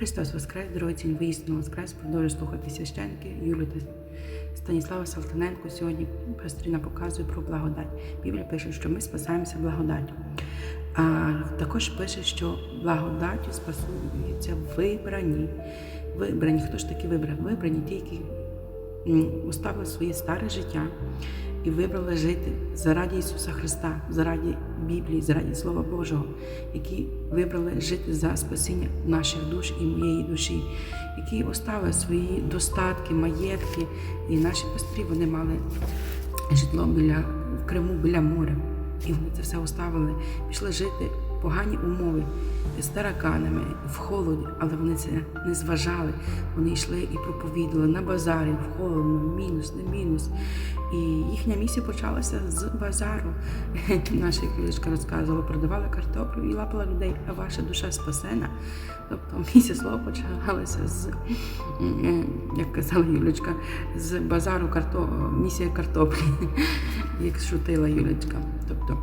Христос Воскрес, дорогоцінь виїсно Воскрес, продовжує слухати священки Юлі та Станіслава Салтаненко. Сьогодні пасторіна показує про благодать. Біблія пише, що ми спасаємося благодаттю. А також пише, що благодаттю спасуються вибрані. Вибрані. Хто ж таки вибрав? Вибрані ті, які оставили своє старе життя і вибрали жити заради Ісуса Христа, заради Біблії, заради Слова Божого, які вибрали жити за спасіння наших душ і моєї душі, які оставили свої достатки, маєтки. І наші пастирі вони мали житло біля в Криму біля моря. І вони це все оставили, пішли жити погані умови з тараканами, в холоді, але вони це не зважали. Вони йшли і проповідували на базарі, в холодно, мінус, не мінус. І їхня місія почалася з базару. Наша колишка розказувала, продавала картоплю і лапала людей, а ваша душа спасена. Тобто місія слова почалася з, як казала Юлечка, з базару карто... місія картоплі, як шутила Юлечка. Тобто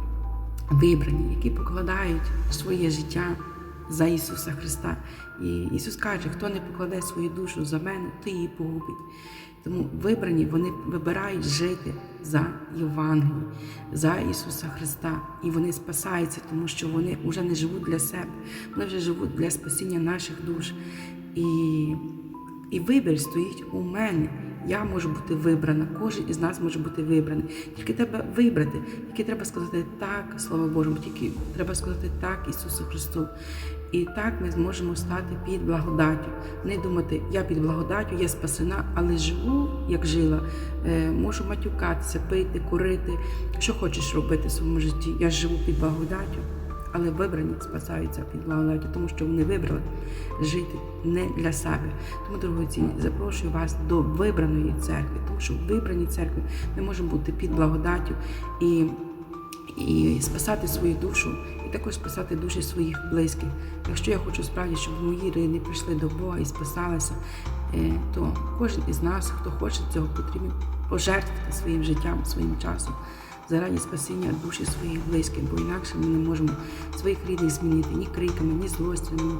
вибрані, які покладають своє життя за Ісуса Христа. І Ісус каже, хто не покладе свою душу за мене, то її погубить. Тому вибрані вони вибирають жити за Євангеліє, за Ісуса Христа. І вони спасаються, тому що вони вже не живуть для себе, вони вже живуть для спасіння наших душ. І, і вибір стоїть у мене. Я можу бути вибрана, кожен із нас може бути вибраний. Тільки треба вибрати, тільки треба сказати так, Слово Божому, тільки треба сказати так Ісусу Христу. І так ми зможемо стати під благодаттю. Не думати, я під благодаттю, я спасена, але живу, як жила, Е, можу матюкатися, пити, курити, що хочеш робити в своєму житті. Я живу під благодаттю, але вибрані спасаються під благодаттю, тому що вони вибрали жити не для себе. Тому, дорогоцінні, запрошую вас до вибраної церкви, тому що в вибраній церкві ми можемо бути під благодаттю і, і спасати свою душу, і також спасати душі своїх близьких. Якщо я хочу справді, щоб мої рідні прийшли до Бога і спасалися, е, то кожен із нас, хто хоче цього, потрібно пожертвувати своїм життям, своїм часом заради спасіння душі своїх близьких, бо інакше ми не можемо своїх рідних змінити ні криками, ні злостями,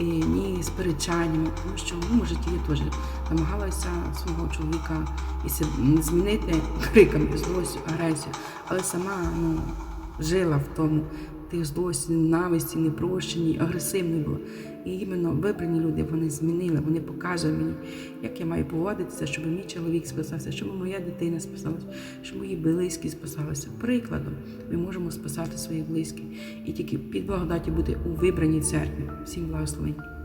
ні, сперечаннями. Тому що в моєму житті я теж намагалася свого чоловіка і змінити криками, злостю, агресію, але сама ну, жила в тому. Тих злості, ненависті, непрощені, агресивні було. І іменно вибрані люди вони змінили, вони показують мені, як я маю поводитися, щоб мій чоловік спасався, щоб моя дитина спасалася, щоб мої близькі спасалися. Прикладом ми можемо спасати своїх близьких і тільки під благодаті бути у вибраній церкві. Всім благословень.